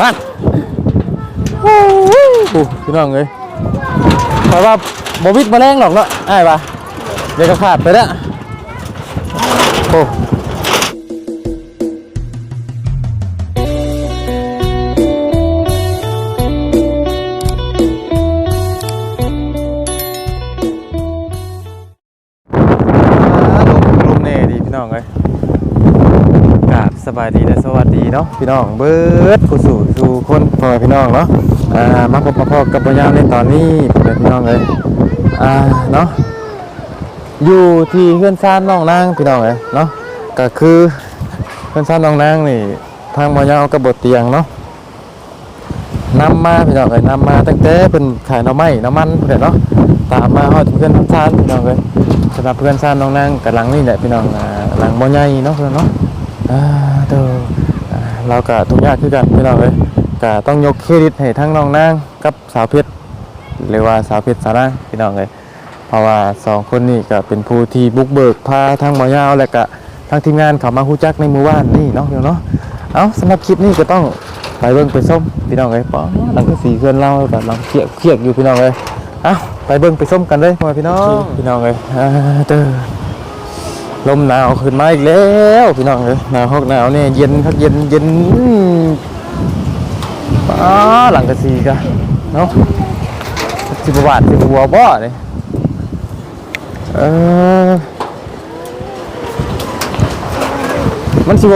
นั่นโอ้โหพี่น้องเอ้ยเพราะว่าบวิดมาแรงหรอกเนาะไอ้ปะเดี๋ยวก็ขาดไปแล้วโอ้ลมเน่ดีพี่น้องเอ้ยกราบสบายดีและสวัสดี เนาะพี่น้องเบิร์ดผู้สู่สู่คนพ่อพี่น้องเนาะอ่ามาพบมาพอกับปัญญามในตอนนี้พ่อพี่น้องเลยอ่าเนาะอยู่ที่เพื่อนซ่านน้องนางพี่น้องเลยเนาะก็คือเพื่อนซ่านน้องนางนี่ทางปัญญามกับบทเตียงเนาะนำมาพี่น้องเลยนำมาตั้งแต่เป็นขายน้ำไม้น้ำมันเพื่อนเนาะตามมาฮอดเพื่อนซ่านพี่น้องเลยสำหรับเพื่อนซ่านน้องนางกับหลังนี่แหละพี่น้องหลังบ่ใหญ่เนาะเพื่อนเนาะอ่าเด้อ เราก็ทุกอย่างคือกันพี่น้องเลยก็ต้องยกเครดิตให้ทั้งน้องนางกับสาวเพชรหรือว่าสาวเพชรสาวนางพี่น้องเลยเพราะว่าสองคนนี้ก็เป็นผู้ที่บุกเบิกพาทั้งหมอยาวและก็ทั้งทีมงานเขามาฮู้จักในหมู่บ้านนี่เนาะพี่น้องเนาะเอาสำหรับคลิปนี้ก็ต้องไปเบิ่งไปส้มพี่น้องเลยป๋อหลังก็สีเพื่อนเราแบบเราเคียดเคียดอยู่พี่น้องเลยเอาไปเบิ่งไปส้มกันเลยพ่อพี่น้องพี่น้องเลยเด้อ ลมหนาวขึ้นมาอีกแล้วพี่น้องเอ้ยหนาวฮอกหนาวเนี่ยเย็นครับเย็นเย็นป้าหลังกระสีกะเนาะสิบบาทสิบหัวบ่เลยเออมันสิบ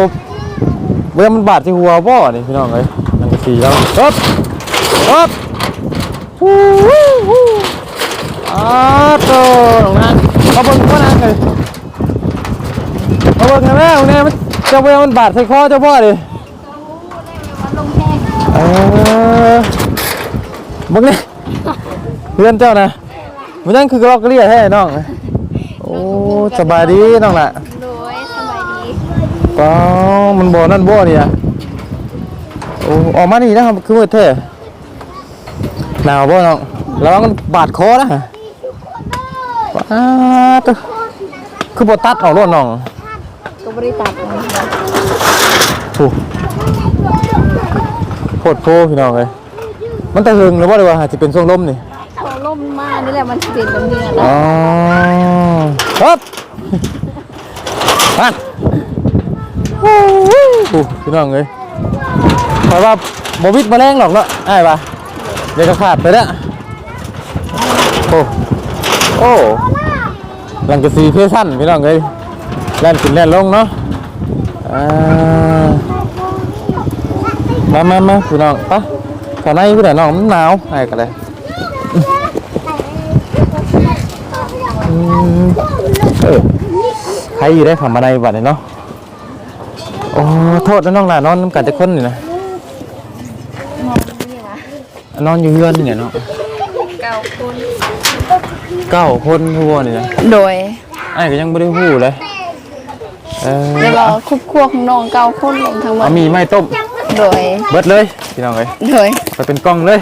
เมื่อมันบาทสิหัวบ่นี่พี่น้องเอ้ยหลังกระสีแล้วปึ๊บปึ๊บฮู้ฮู้ฮู้อ้าวโตลงนะเอาบนก็นะเลย เบิ่งกันแม่เนี่ยมันเจ้าเวรมันบาดใส่คอเจ้าพ่อดิเออเบิ่งนี่เพื่อนเจ้านะมันนั่นคือกระลอกกระเรียแท้น้องโอ้สบายดีน้องล่ะโดยสบายดีก็มันบ่นั่นบ่นี่อะโอ้ออกมานี่นะครับคือมืดแท้หนาวบ่น้องระวังมันบาดคอนะป้าดตัวคือบ่ตัดออกรถน้อง บริตัดนะโอ้โคตรโพพี่น้องเลยมันตะหึงหรือว่าเดี๋ยวว่าอาจจะเป็นช่วงลมนี่พอล่มมานี่แหละมันจะเป็นแบบนี้แหละอ๋อครับนั่นโอ้โหพี่น้องเลยเพราะว่าบวิดมาแรงหรอกเนาะไอ้ายปะเดี๋ยวก็ขาดไปแล้วโอ้โอ้หลังกระสีเพสั้นพี่น้องเลย แล่นขึ้นแล่นลงเนาะอ่ามามามาพี่น้องไปะข้างในพี่น้องมันหนาวไอ้กันเลยอืมเออใครอยู่ได้ขับมาในบัดนี้เนาะโอ้โทษนะน้องหลานนอนน้ำกันจะคนนี่นะนอนอยู่เฮือนนี่เนาะเก้าคนเก้าคนทัวนี่นะโดยไอ้ก็ยังไม่ได้หู้เลย เออแล้วก็ครอบครัวของน้องเก้าคนลงทั้งหมเอาดมีไม่ต้ม โดย เบิดเลยพี่น้องเลยโดย ไปเป็นกล้องเลย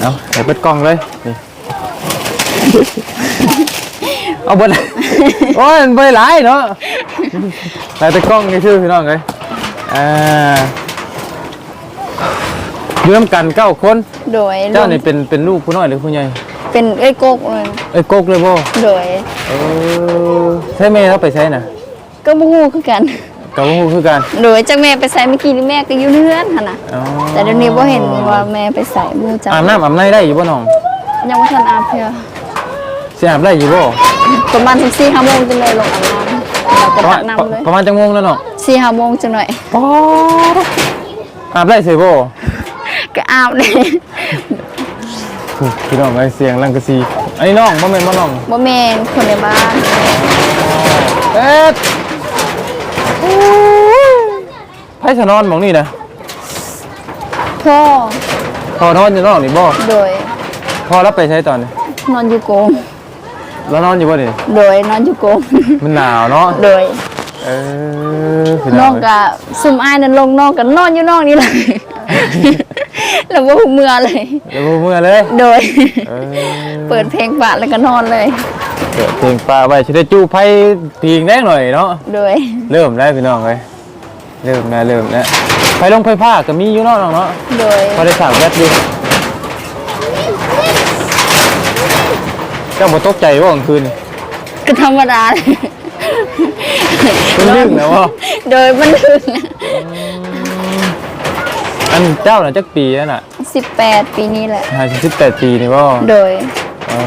เอาไปเป็นกล้องเลย นี่ เอาเบดเลยโอ้ยมันไปหลายเนาะไปเป็นกล้องนี่ชื่อพี่น้องเลยอ่าอยู่น้ำกันเก้าคน โดยเจ้านี่เป็นเป็นลูกผู้น้อยหรือผู้ใหญ่ เป็นเอ้ยโกกเลยเอ้ยโกกเลยบ่โดยเออใช่แม่เขาไปใช้น่ะก็บ่ฮู้คือกันกับผู้คือกันโดยจากแม่ไปใส่เมื่อกี้นี่แม่ก็อยู่เรือนหั่นน่ะอ๋อแต่เดี๋ยวนี้บ่เห็นว่าแม่ไปใส่บ่รู้จักอาบน้ำอาบในได้อยู่บ่น้องยังบ่ทันอาบเพื่อสิอาบได้อยู่บ่ประมาณ14 5โมงจังเลยลงอาบน้ำแล้วก็ประมาตัณกน้ำเลยประมาณจังโมงแล้วเนาะ4 5โมงจังหน่อยป๊อดอาบได้เสยบ่ก็อาบเลย พี่น้องไอเสียงลังกะซีอันนี้น้องบ่แม่นบ่น้องบ่แม่นคนในบ้านเอ็ดไผสนอนหมองนี่นะพ่อพอนอนอยู่น้องนี่บ่โดยพอรับไปใช้ตอนนี้นอนอยู่โกงแล้วนอนอยู่บ่นี่โดยนอนอยู่โกงมันหนาวเนาะโดยเออพี่น้น้อองงกะซุมอายนั่นลงนอกกันนอนอยู่นอกนี่เลย แล้วว่าเมื่อเลย เดี๋ยวบ่เมื่อเลยโดย เออเปิดเพลงปะแล้วก็นอนเลย เปิดเพลงปลาไว้สิได้จู้ไผทีงแดงหน่อยเนาะ โดย เริ่มแล้วพี่น้องเอ้ยเริ่มแล้วเริ่มแล้วไฟลงไฟผ้าก็มีอยู่เนาะน้องเนาะโดย พอได้สามแวดอยู่เจ้าบ่ตกใจว่ากลางคืนนี่ ก็ธรรมดาเลยมันดึงแล้วว่าโดยมันดึง อันเจ้าน่ะจักปีแล้วน่ะสิบแปดปีนี้แหละ ห้าสิบแปดปีนี่บ่โดยอ่า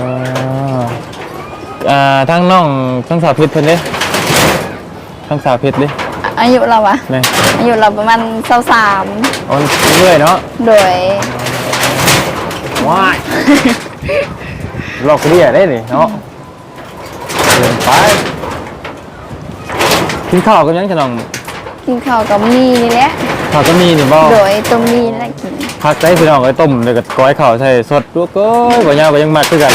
อ่าทั้งน้องทั้งสาวเพชรเพิ่นเด้ทั้งสาวเพชรเด้อายุเราอะแม่อายุเราประมาณสาวสามเอาเรื่อยๆเนาะโดย ว้ายหลอกเรียได้นี่เนาะเดินไปกินข้าวกันยังจะน้องกินข้าวกับมีนี่แหละ ข้าวก็มีนี่บ่โดยต้มมีนี่แหละกินพักได้พี่น้องไอ้ต้มเดี๋ยวก็ก้อยข้าวใส่สดด้วยก็บ่ยาวก็ยังมักคือกัน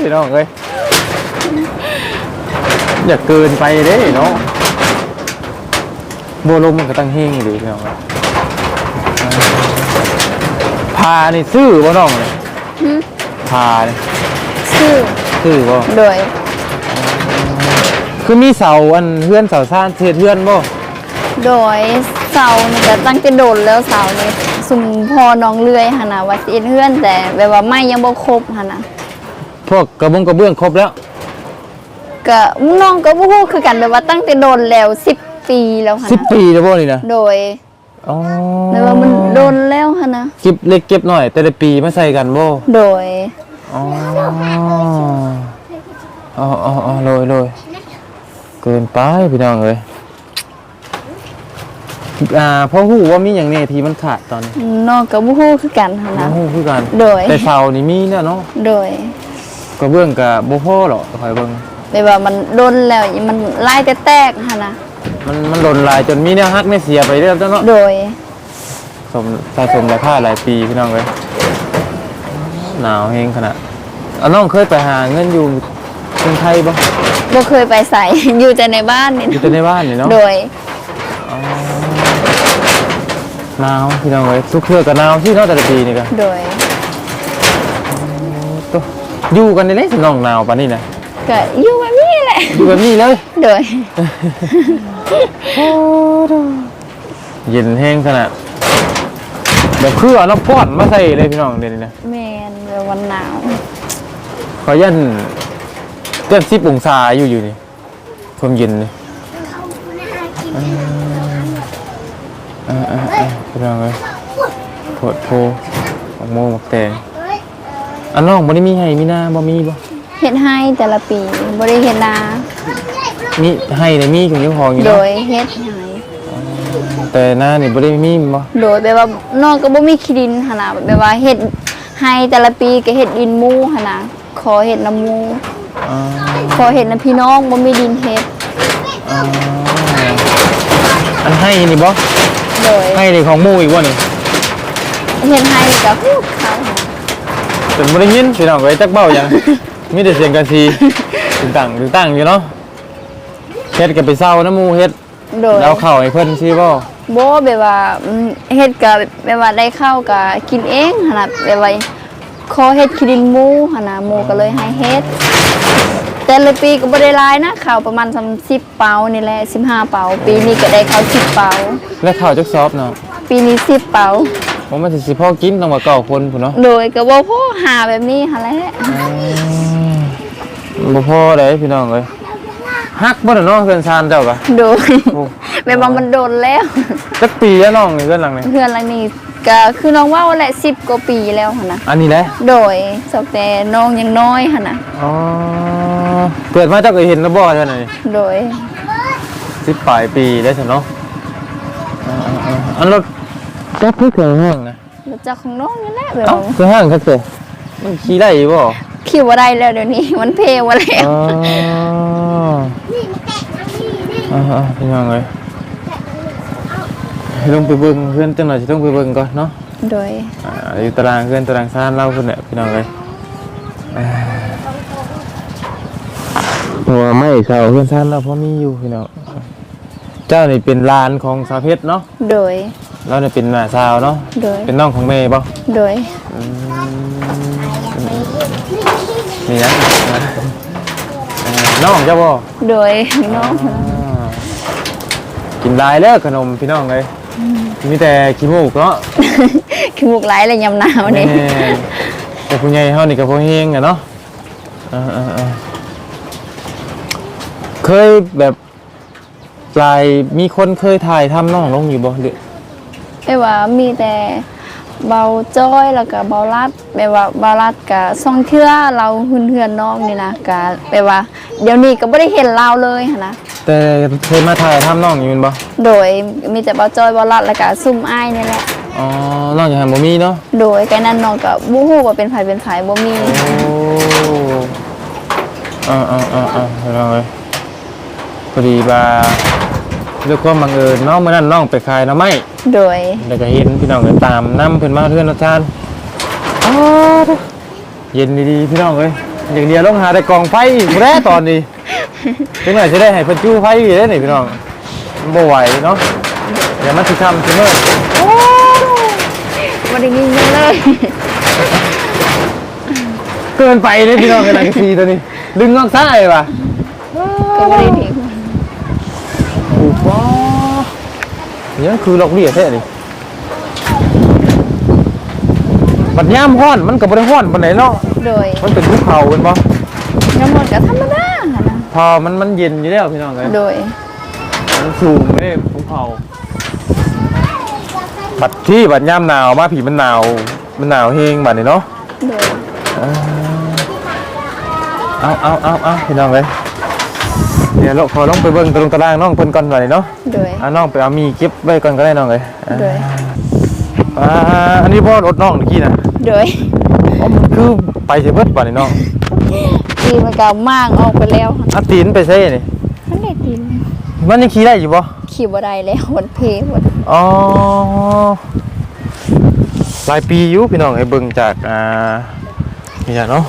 พี่น้องเอ้ยอย่าเกินไปเด้เนาะบัวลมมันก็ตั้งเฮงอยู่ดีพี่น้องเอ้ยพานี่ซื้อบ่น้องเลยหึพานี่ชื่อซื้อบ่โดย คือมีเสาอันเฮือนเสาซ่านเทศเฮือนบ่โดยเสานี่ก็ตั้งแต่โดนแล้วเสานี่สุมพอน้องเลื่อยหนนะว่าสิเอ็นเฮือนแต่แบบว่าไม่ยังบ่ครบหนนะพวกกระบงกระเบื้องครบแล้ว ก็น้องก็บ่ฮู้คือกันแบบว่าตั้งแต่โดนแล้ว 10 ปีแล้วหั่นสิบนะปีแล้วบ่นี่นะโดยอ๋อแบบว่ามันโดนแล้วหั่นนะเก็บเล็กเก็บหน่อย แต่ละปีมาใส่กันบ่โดย อ๋ออ๋ออ๋ออ๋อโรยโรยเกินไปพี่น้องเลยอ่าเพราะหูว่ามีอย่างเนี้ที่มันขาดตอนนี้น้องก็บ่ฮู้คือกันหั่นน้นะหูคือกันโดย แต่เสานี่มีเนี่ยเนาะโดยกระเบื้องกับโบพ่อหรอกคอยเบิ่งแบบว่ามันโดนแล้วมันลายแต่แตกหั่นนะมันมันหล่นหลายจนมีเนี่ยฮักเนี่ยเสียไปเรื่อยแล้วเนาะ โดย สมสะสมราคาหลายปีพี่น้องเลยหนาวเฮงขนาดอะน้องเคยไปหาเงินอยู่เมืองไทยปะ บ่เคยไปใส่ อยู่แต่ในบ้านนี่อยู่แต่ในบ้านนี่เนาะโดยหนาวพี่น้องเลยทุกเครือกับหนาวที่เนาะแต่ละปีนี่ก็โดยตัวอยู่กันในเล่นน้องหนาวปานนี้นะก็อยู่แบบนี้แหละอยู่แบบนี้เลยโดยเย็นแห้งขนาดแบบคือเอาน้ำป้อนมาใส่เลยพี่น้องเดี๋ยวนี้นะแมนแบบวันหนาวขอยัน เกือบสิบองศาอยู่อยู่นี่ความเย็นนี่เออเออเออพี่น้องเลยโผดโพหมกโมหมกแตงอันน้องบ่ได้มีให้มีหน้าบ่มีบ่เฮ็ดให้แต่ละปีบ่ได้เฮ็ดนามีให้ในมีของยี่ห้ออยู่โดเนาะยเฮ็ดให้แต่หน้านี่บ่ได้มีบ่โดยแบบว่าน้องก็บ่มีขี้ดินหั่นน่ะแบบว่าเฮ็ดให้แต่ละปีก็เฮ็ดดินหมู่หั่นน่ะขอเฮ็ดน้ำหมู่ อ่าขอเฮ็ดน้ำพี่น้องบ่มีดินเฮ็ดอ่าอันให้นี่บ่โดยให้นี่ของหมู่อีกบ่นี่เฮ็ดให้ก็ฮู้เขาหั่นจนบ่ได้ยินพี่น้องเอ้ยจักเบ้าหยัง มีแต่เสียงกันซีถึงตั้งถึงตั้งอยู่เนาะเฮ็ดก็ไปเซาน้ำหมู่เฮ็ดโดยแล้วเข้าให้เพิ่นสิบ่บ่แบบว่าอืมเฮ็ดก็แบบว่าได้ข้าวก็กินเองหั่นน่ะแบบว่าขอเฮ็ดขี้ดินหมู่หั่นน่ะหมู่ก็เลยให้เฮ็ด แต่ละปีก็บ่ได้หลายนะข้าวประมาณ30เปานี่แหละ15เปาปีนี้ก็ได้ข้าว10เปาแล้วเข้าจักซอบเนาะปีนี้10เปาผมมันสิสิพอกินต้องว่าเก้าคนพุ่นเนาะโดยก็บ่พอหาแบบนี้หั่นแหละบ่พอได้พี่น้องเอ้ยฮักบ่ล่ะเนาะเพื่อนซานเจ้าก็โดยโอ้แบบว่ามันโดนแล้วจักปีแล้วน้องนี่เพื่อนหลังนี่เพื่อนหลังนี้ก็คือน้องว่าแหละ10กว่าปีแล้วหั่นน่ะอันนี้แหละโดยสกแต่น้องยังน้อยหั่นน่ะอ๋อ เกิดมาเจ้าก็เห็นแล้วบ่เท่านั้นนี่โดยสิบปลายปีได้ใช่เนาะอ่าๆๆอันรถจักคือเครื่องห้างนะรู้จักของน้องนี่แหละแบบเอ้าว่าเครื่องห้างครับเจ้มันขี่ได้อยู่บ่คิวว่าได้แล้วเดี๋ยวนี้ มันเพลว่าแล้วอ๋ออ่าๆพี่น้องเอ้ยให้ลงไปเบิ่งเพื่อนจังหน่อยสิต้องไปเบิ่งก่อนเนาะ โดย อ่าอยู่ตารางเพื่อนตารางซ่านเล่าเพิ่นแหละพี่น้องเอ้ยอ่า หัวไม่เช่าเพื่อนซ่านเราพอมีอยู่พี่น้องเจ้านี่เป็นลานของสาวเพชรเนาะโดย เราเนี่ยเป็นหน้าสาวเนาะโดย เป็นน้องของเมย์ป่ะโดย นี่นะน้องเจ้าบ่โดยน้องอ่ากินหลายเด้อขนมพี่น้องเลยมีแต่ขี้มูกเนาะ ขี้มูกไหลเลยยำหนาวนี่ แม่แต่ผู้ใหญ่เฮานี่ก็พอเฮงอะเนาะเออๆๆ เคยแบบลายมีคนเคยถ่ายทำน้องลงอยู่บ่หรือไม่ว่ามีแต่เบาจ้อยแล้วก็เบาลัดแปลว่าเบาลัดกับซ่องเทื่อเราหืนเฮือนน้องนี่นะกะแปลว่า เดี๋ยวนี้ก็ไม่ได้เห็นเราเลยหั้นนะแต่เคยมาถ่ายทำน้องอยู่แม่นบ่โดยมีแต่เบาจ้อยเบาลัดแล้วก็ซุ่มอ้ายนี่แหละอ๋อน้องอย่างนั้นบ่มีเนาะโดยแกนั้นน้องก็บ่ฮู้ว่าเป็นไผเป็นไผบ่มี โอ้อ่าอ่าอ่าอ่าเราเลยพ อดีว่าด้วยความบังเอิญเนาะเมื่อนั้นน้องไปขายหน้ำไม้โดย แล้วก็เห็นพี่น้องเลยตามน้ำเพิ่นมาเพื่อนอาจารย์อ้าวเด้อเย็นดีๆพี่น้องเลยอย่างเดียวต้องหาแต่กองไฟอีกแร่ตอนนี้จังไหนจะได้ให้เพิ่นจู้ไฟอีกได้อนี่พี่น้องมันบ่ไหวเนาะเดี๋ยวมันสิทำซิเมื่อบ่ได้ยินเลย เกินไปเลยพี่น้องกันลังซีตัวนี้ ดึงงอกซ้ายว่ะก็บ่ได้ทิ้ง โอ้โห ยังคือลอกเลียแท้นี่บัดย่ามห้อนมันก็บ่ได้ห้อนปานไหนเนาะโดยมันเป็นภูเขาเป็นบ่น้ำมันก็ธรรมดาหั่นนะพอมันมันเย็นอยู่แล้วพี่น้องเลยโดยมันสูงไม่ได้ภูเขาบัดที่บัดย่ามหนาวมาผีมันหนาวมันหนาวเฮงบัดนี่เนาะโดยเอาเอาเอาเอาพี่น้องเลย เดี๋ยวเราขอลงไปเบิ่งตรงตารางน้องเพิ่นก่อนบัดนี่เนาะโดยอะน้องไปเอามีเก็บไว้ก่อนก็ได้น้องเลยอะโดยอ่าอันนี้พ่อรถน้องเมื่อกี้นะโดยอ๋อมันคือไปเสียเบิดบัดนี่น้องตีมันก็มางออกไปแล้วหั่นอาตีนไปใช่นี่มันได้ตีนมันยังขี่ได้อยู่บ่ขี่บ่ได้แล้วมันเพหมดอ๋อหลายปีอยู่พี่น้องไอ้เบิ่งจากอ่านี่จ้ะเนาะ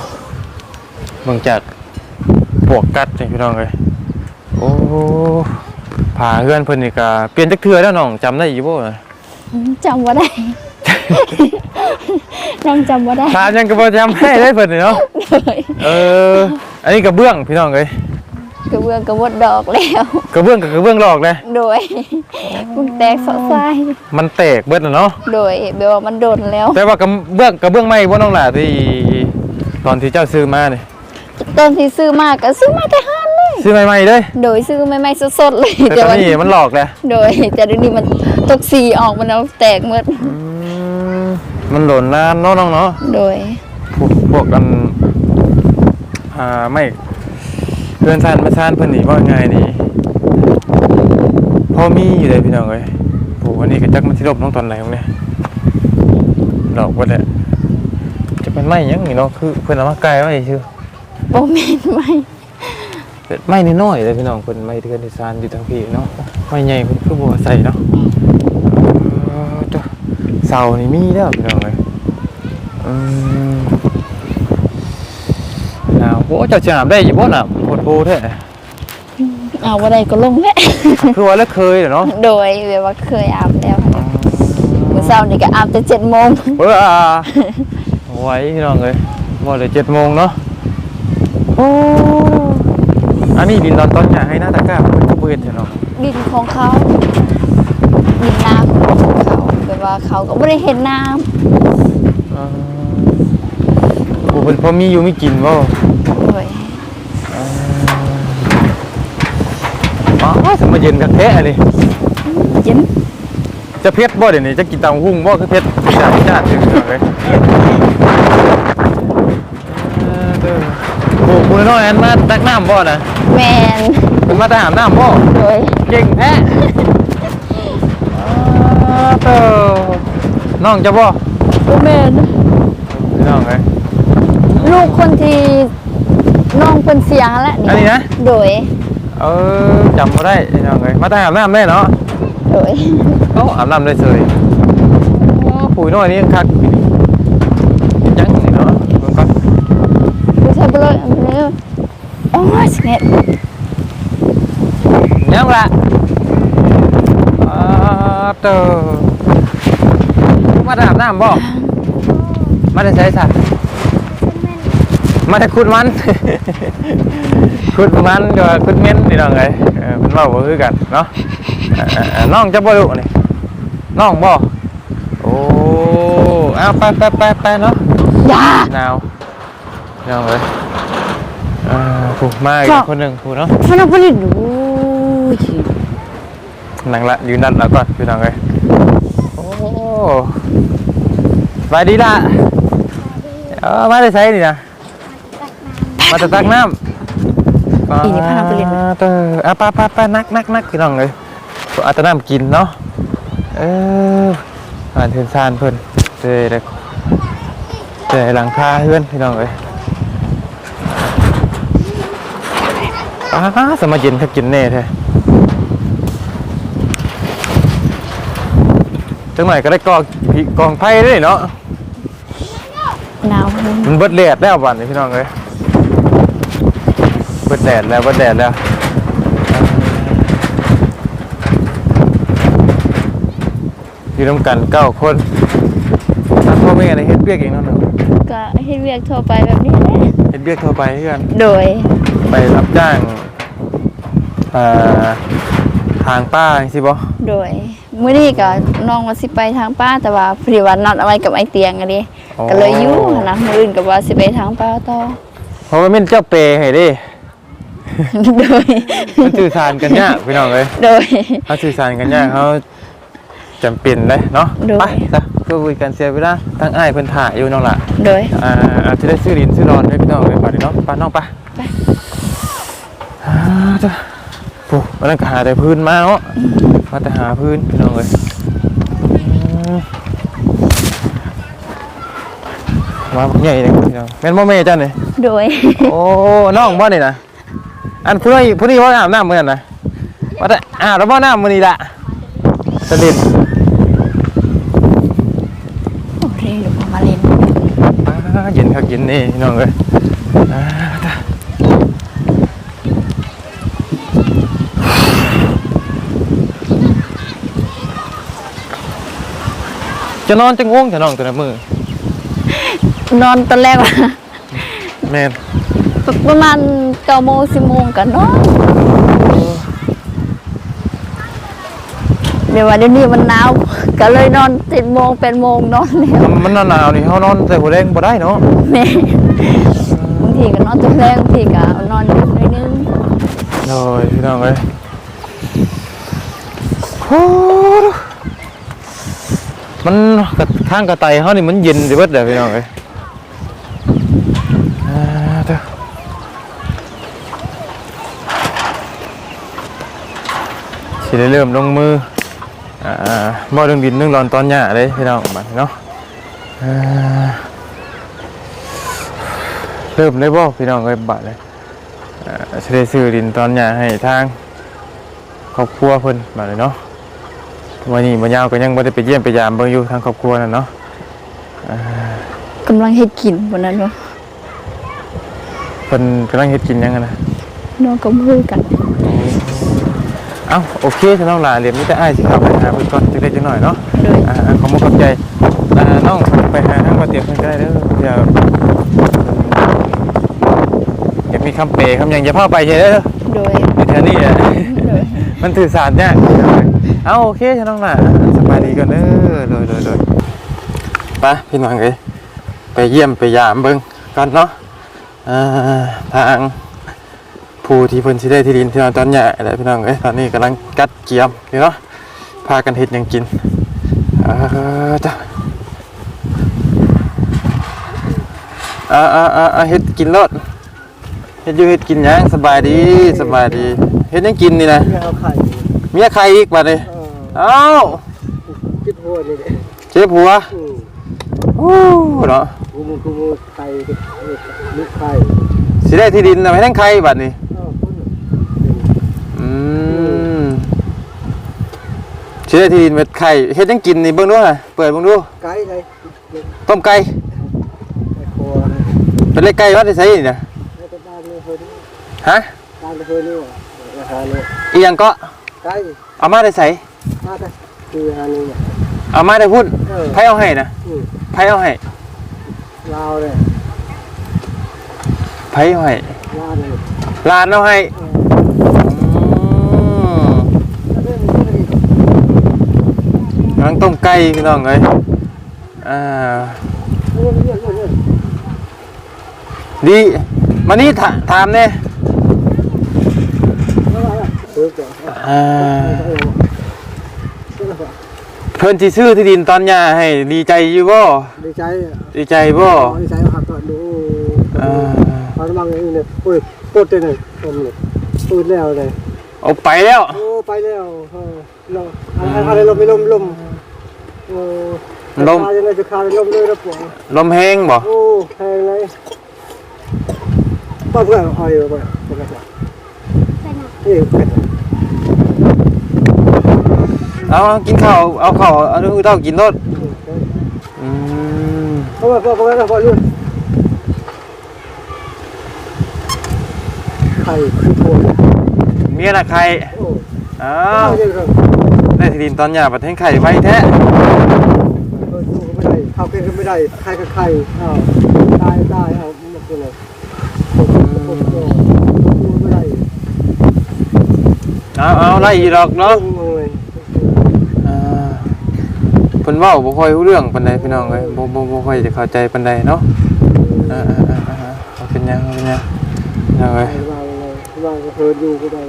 เบิ่งจากปวกกัดนี่พี่น้องเลย โอ้ผาเฮือนเพิ่นนี่ก็เปลี่ยนจักเทื่อแล้วน้องจำได้อยู่บ่อืมจำว่าได้ น้องจำว่าได้ถามยังก็บ่จำให้ได้เพิ่นนี่เนาะโดยเออ อันนี้กระเบื้องพี่น้องเอ้ยกระเบื้องกระบดดอกแล้วกระเบื้องกับกระเบื้องหลอกเลยโดยมันแตกสะไฟมันแตกเบิดแล้วเนาะโดยแบบว่ามันโดนแล้ว แต่ว่ากระเบื้องกระเบื้องไม้บ่น้องหล่ะที่ตอนที่เจ้าซื้อมานี่ตอนที่ซื้อมาก็ซื้อมาแต่ห้านเลย ซื้อใหม่ๆเลยโดยซื้อใหม่ๆสดๆเลยแต่ตอนว่านี้มันหลอกเลยโดยแต่เดี๋ยวนี้มันตกสีออกมันแล้วแตกหมดอืมมันหล่นนานเนาะน้องเนาะโดยพวกพวกกันอ่าไม่เพื่อนซานมาซานเพิ่นนี่ว่าไงนี่พอมีอยู่เลยพี่น้องเอ้ยโหวันนี้ก็จักมันสิลบน้องตอนไหนวะเนี่ยดอกบ่ได้จะเป็นไม้หยังนี่เนาะคือเพิ่นเอามาไกลไว้ชื่อโบเมนไม่ ไม่น้อยๆเลยพี่น้องคนไม่เทือนที่ซานอยู่ทางพี่เนาะไม่ใหญ่เพิ่นคือบ่ใส่เนาะเออจ้ะเสานี่มีแล้วพี่น้องเลยอืมหนาวโอ้เจ้าจะอาบได้อยู่บ่น่ะโคตรโพแท้เอาว่าใดก็ลงแหละคือว่าแล้วเคยเหรอเนาะโดยแบบว่าเคยอาบแล้วค่ะมื้อเช้านี่ก็อาบแต่เจ็ดโมงเอออ่าไว้พี่น้องเลยบ่เลย7โมงเนาะโอ้ อันนี้ดินดอนต้นหญ้าให้หน้าตะกร้ามันก็บ่เฮ็ดเนาะดินของเขาดินน้ำของเขาแบบว่าเขาก็ไม่ได้เห็นน้เออโอ้เพิ่นพอมีอยู่มีกินบ่ำโดยอ๋อสมมาเย็นกันแท้เลยเย็นจะเพชรบ่เดี๋ยวนี้จะกินตามหุ้งบ่คือเพชรจ้าจ้าถึงเลยเออเด้อ โอ้คุณน้อยอันมาตักน้ำบ่นะแมนคุณมาทหารน้ำบ่โดยเก่งแท้อ้าวเต้อน้องจะบ่แมนพี่น้องไงลูกคนที่น้องเป็นเสียงแล้วอันนี้นะโดยเออจำบ่ได้พี่น้องไงมาทหารน้ำได้เนาะโดยเอ้าอาบน้ำได้เลยโอ้ปุ๋ยน้อยนี่ยังคักยังนี่เนาะเบิ่งก่อน ผู้ชายเปเลยอันนี้โอ้ยสเน็ตยังละอ่าเตอมาอาบน้ำบ่มาได้ใช้สัตว์มาได้ขุดมัน ขุคุดมันกับคุดเม้นพี่น้องเอ้ยเออเพิ่นเว้าบ่คือกันเนาะเอ่อเอ่อเอ่อน้องจะบ่รู้นี่น้องบ่โอ้เอาไปไปไปไปเนาะอย่าหนาว น้องเอ้ยอ่าผู้มาอีครักบคนหนึงผู้เนาะมันเอาไปดิดูสินั่งละยืนนั่นแล้วก่อนพี่น้องเอ้ยโอ้สบายดีล่ะเออมาได้ใช้นี่นะมาจะตักน้ำอีนี่พาเราไปเล่นอ่าเตออะไป้าป้าป้านักนักนักพี่น้องเลยเอาแต่น้ำกินเนาะเอออ่านเทนซานเพิ่นเจเด็กเจหลังคาเพื่อนพี่น้องเลยอ้า สมากินถ้ากินแน่แท้จังหน่อยก็ได้กองผีกองไผ่ด้วยเนาะ หนาวมันมันเบิดแดดแล้วบัดนี้พี่น้องเลยเบิดแดดแล้วเบิดแดดแล้วอยู่ร่วมกันเก้าคนถ้าพ่อแม่อะไรเฮ็ดเบียกเองเนาะหนูก็เฮ็ดเวียกทั่วไปแบบนี้แหละเฮ็ดเบียกทั่วไปเพื่อนโดย ไปรับจ้าง อ่าทางป้าจังซี่บ่โดยมื้อนี้ก็น้องว่าสิไปทางป้าแต่ว่าพอดีว่านัดเอาไว้กับไอ้เตียงอะดิก็เลยอยู่หั้นนะมื้ออื่นก็ว่าสิไปทางป้าต่อ เพราะว่าแม่นเจ้าเปย์ให้เด้ โดย มันสื่อสารกันยากพี่น้องเอ้ยโดย เขาสื่อสารกันยากเขาจำเป็นเลยเนาะโดย ไปซะก็คุยกันเสียเวลาทั้งอ้ายเพิ่นถ่ายอยู่น้องล่ะ โดย อ่าอาจจะได้ซื้อดินซื้อรอนให้พี่น้องเลยป่ะเนาะไป้าน้องไปไปอ่าจ้ะ โอ้วันนั้นก็หาแต่พื้นมาเนาะมาแต่หาพื้นพี่น้องเลยอืมมาบักใหญ่เลยพี่น้องแม่นบ่แม่จ้าเนี่ยโดย โอ้น้องบ่นี่นะอันผู้นี้ผู้นี้ว่าอาบน้ำเหมือนกันนะว่าแต่อาบแล้วบ่น้ำมื้อนี้ละสนิทโอเคเดี๋ยวผมมาเล่น อ่าเย็นครับเย็นนี่พี่น้องเลยอ่า จ้ะจะนอนจะง่วงจะนอนแต่ละมือนอนตอนแรกว่าแม่นประมาณ9โมง10โมงก็นอนเดี๋ยวว่าเดี๋ยวนี้มันหนาวก็เลยนอน7โมง8โมงนอนแล้วมันหนาวๆนี่เขานอนแต่หัวแดงบ่ได้เนาะแม่บางทีก็นอนตัวแรงบางทีก็นอนดึกหน่อยนึงโอ้ยพี่น้องเอ้ยโอ้ย มันกระข้างกระไตเขานี่มันเย็นสิเบิดเด้อพี่น้องเอ้ยเสิได้เริ่มลงมืออ่าบ่ลงดินเรื่งรอนตอนหญ้าเลยพี่น้องบัดเนาะเริ่มได้บ่พี่น้องเอ้ยบัดเลยเอ่อสิได้ซื้อดินตอนหญ้าให้ทางครอบครัวเพิ่นมาเลยเนาะ วันนี้มันยาวก็ยังบ่ได้ไปเยี่ยมไปยามเบิ่งอยู่ทางครอบครัวนั่นเนาะกำลังเฮ็ดกินบนนั้นเนาะเพิ่นกำลังเฮ็ดกินหยังกันนะ น้องก็มือกัน เอ้าโอเคถ้าน้องหลาเรียนมีแต่อ้ายสิเข้าไปหาเพิ่นก่อนจักเล็กจักหน่อยเนาะโดย อ่าขอบคุณขอบใจอ่าน้องไปหาทางบ่เตียงเพิ่นก็ได้เด้อเดี๋ยวอย่ามีคำเปรคำหยังอย่าพาไปใช่เด้อโดย อยู่แถวนี้แหละ โดย มันถือสารเนี่ย เอาโอเคฉันต้องละสบายดีก่อนเด้อเลยเลยเลยไปพี่น้องเอ้ยไปเยี่ยมไปยามเบิ่งกันเนาะทางผู้ที่เพิ่นสิได้ที่ดินที่นอนตอนใหญ่แหละพี่น้องเอ้ยตอนนี้กำลังกัดเกียมอยู่เนาะพากันเฮ็ดยังกินอาจ้ะอ่าอ่าอ่าอ่าเฮ็ดกินรสเฮ็ดอยู่เฮ็ดกินยังสบายดีสบายดีเฮ็ดยังกินนี่นะเอาไข่ เมียใครอีกบัดนี้เออเอ้าคิดหัวเลยเนี่ยเจ็บหัวอืมโอ้เนาะกูมูกูมูไข่ลูกไข่สิได้ที่ดินเอาให้ทั้งใครบัดนี้ เอ้าคนอืมสิได้ที่ดินเม็ดไข่เฮ็ดหยังกินนี่เบิ่งดูฮะเปิดเบิ่งดู ไก่เลยต้มไก่ไข่คอนะเป็นเล็กไก่วัดได้ไสนี่นะแล้วก็บ้านเนี่ยเพิ่นฮะ บ้านเพิ่นนี่ราคาเนี่ยอีหยังก็ ไก่เอามาได้ไสมาแต่คืออันนี้เนี่ยเอามาได้พุ่นเออไผเอาให้นะอืมไผเอาให้ลาวเลยไผเอาให้ลาวเลยลานเอาให้อืมกำลังต้มไก่พี่น้องเอ้ยอ่าดีมานี่ถาถามเนี่ย อ่าเพิ่นที่ซื้อที่ดินตอนหญ้าให้ดีใจอยู่บ่ดีใจดีใจบ่ดีใจมากก็ดูอ่าพอมังนี่เนี่ยปุ้ยปดเลยผมเนี่ยปืนแล้วเลยเอาไปแล้วโอ้ไปแล้วเออลมอะไรลมไม่ลมลมโอ้ลมยังไงจะคาลมเลยนะผมลมแห้งบ่โอ้แพงเลยป้าเพื่อนเอาอยู่ไปไปกันนี่เป็ด เอาเอากินข้าวเอาข้าวเอาดูเต้ากินรถอืมพราะว่าเพราะว่าเพราะรุ่นไข่คือโคนเมียน่ะใครอ้อ้าวได้ที่ดินตอนหญ้าประเทศไข่ไว้แท้เออสู้ก็ไม่ได้ข้าวเกก็ไม่ได้ไข่ก็ไข่อ้าวตายตายเอาหมดเลยโอ้โหโอ้โหไม่ได้เอาเอาไล่อีดอกเนาะ เลย อ่าเพิ่นเว้าบ่ค่อยรู้เรื่องปานใดพี่น้องเอ้ยบ่บ่บ่ค่อยจะเข้าใจปานใดเนาะอ่าๆๆๆเอาเป็นหยังเอาเป็นหยังเอาเอ้ยเราเลยเราก็เคยดูก็ได้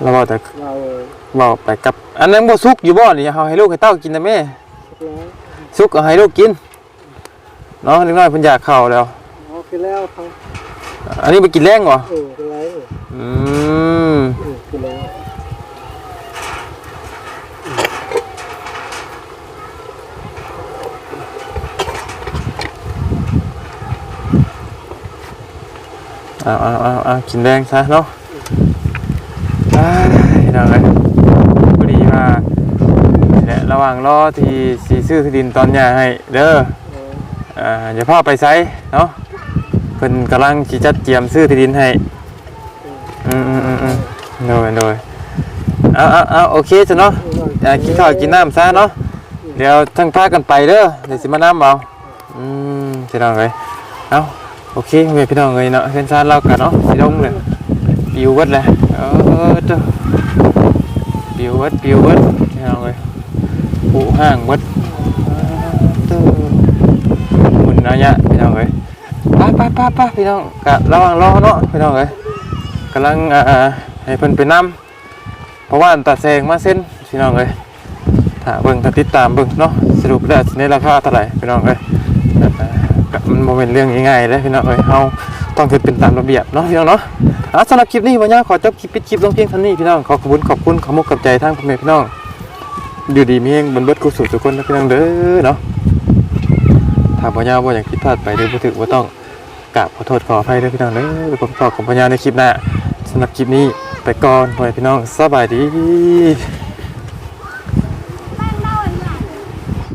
เราเว้าแต่เราเลยเว้าไปกับ อันนั้นบ่สุกอยู่บ่นี่เฮาให้ลูกให้เต้ากินนะแม่แล้วสุกเอาให้ลูกกินเนาะเล็กน้อยเพิ่นอยากข้าวแล้ว เอากินแล้วเขาอันนี้ไปกินแรงบ่เออกินแล้วอืมเออกินแล้ว เอาเอาเอาเอากินแดงซะเนาะอ้ายเนาเลยพอดีว่านี่และระหว่างรอที่สีซื้อที่ดินตอนหญ้าให้เด้อเอออ่าอย่าพ่อไปไซเนาะเพิ่นกำลังสิจัดเตรียมซื้อที่ดินให้อืมอืมอืมอืมโดยโดยเอาเอาเอาโอเคจ้ะเนาะอ่ากินข้าวกินน้ำซะเนาะเดี๋ยวทั้งพากันไปเด้อเดี๋ยวสิมาน้ำเอาอืมสิน้องเลยเอา โอเคเพี่น้องเลยเนาะเพื่อนซานเรากันเนาะสิลงเลยปิวเวัดเลยเออเจ้าปิวเวัดปิวเวัดพี่น้องเลยปูห้างเวัดเด้อมุนนะยพี่น้องเอ้ยไปไปไปไปพี่น้องกะระวังรอเนาะพี่น้องเอ้ยกำลังอ่าให้เพิ่นไปนำเพราะว่าตัดแซงมาเส้นพี่น้องเอ้ยถ้าเบิ่งถ้าติดตามเบิ่งเนาะสรุปแล้วในราคาเท่าไหร่พี่น้องเอ้ย มันเป็นเรื่องง่ายๆเด้พี่น้องเอ้ยเฮาต้องเฮ็ดเป็นตามระเบียบเนาะพี่น้องเนาะอะสำหรับคลิปนี้วันนี้ขอจบคลิปปิดคลิปลงเพียงเท่านี้พี่น้องขอขอบคุณขอบคุณขอมกกับใจทางพ่อแม่พี่น้องอยู่ดีมีเฮงบนเบิดกุศลทุกคนนะพี่น้องเด้อเนาะถ้าพ่อยาวว่าอย่างคิดพลาดไปหรือบ่ถึกว่าต้องกราบขอโทษขออภัยด้วยพี่น้องเด้อผมตอบของพ่อยาในคลิปหน้าสำหรับคลิปนี้ไปก่อนพ่อแม่พี่น้องสบายดี